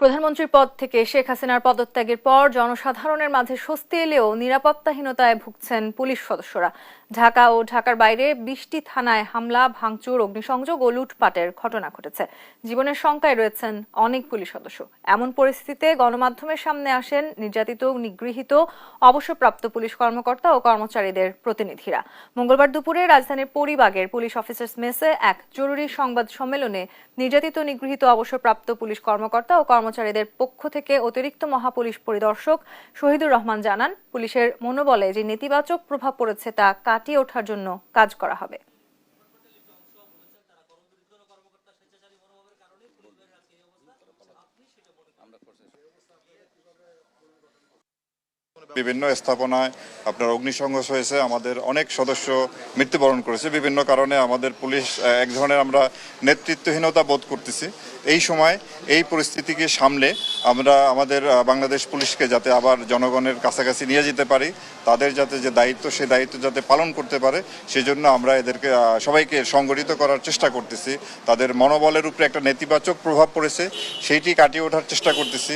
প্রধানমন্ত্রীর পদ থেকে শেখ হাসিনার পদত্যাগের পর জনসাধারণের মাঝে স্বস্তি এলেও নিরাপত্তাহীনতায় ভুগছেন পুলিশ সদস্যরা। ঢাকা ও ঢাকার বাইরে বিশটি থানায় হামলা, ভাঙচুর, অগ্নিসংযোগ ও লুটপাটের ঘটনা ঘটেছে। জীবনের শঙ্কায় রয়েছেন অনেক পুলিশ সদস্য। এমন পরিস্থিতিতে গণমাধ্যমের সামনে আসেন নির্যাতিত, নিগৃহীত, অবসরপ্রাপ্ত পুলিশ কর্মকর্তা ও কর্মচারীদের প্রতিনিধিরা। মঙ্গলবার দুপুরে রাজধানীর পরিবাগের পুলিশ অফিসার্স মেসে এক জরুরি সংবাদ সম্মেলনে নির্যাতিত, নিগৃহীত, অবসরপ্রাপ্ত পুলিশ কর্মকর্তা ও কর্মচারীদের পক্ষ থেকে অতিরিক্ত মহাপুলিশ পরিদর্শক শহীদুর রহমান জানান, পুলিশের মনোবলে যে নেতিবাচক প্রভাব পড়েছে তা কাটিয়ে ওঠার জন্য কাজ করা হবে। বিভিন্ন স্থাপনায় আপনার অগ্নিসংঘর্ষ হয়েছে, আমাদের অনেক সদস্য মৃত্যুবরণ করেছে, বিভিন্ন কারণে আমাদের পুলিশ এক ধরনের আমরা নেতৃত্বহীনতা বোধ করতেছি। এই সময় এই পরিস্থিতিকে সামলে আমরা আমাদের বাংলাদেশ পুলিশকে যাতে আবার জনগণের কাছাকাছি নিয়ে যেতে পারি, তাদের যাতে যে দায়িত্ব সেই দায়িত্ব যাতে পালন করতে পারে, সেজন্য আমরা এদেরকে সবাইকে সংগঠিত করার চেষ্টা করতেছি। তাদের মনোবলের উপরে একটা নেতিবাচক প্রভাব পড়েছে, সেইটি কাটিয়ে ওঠার চেষ্টা করতেছি।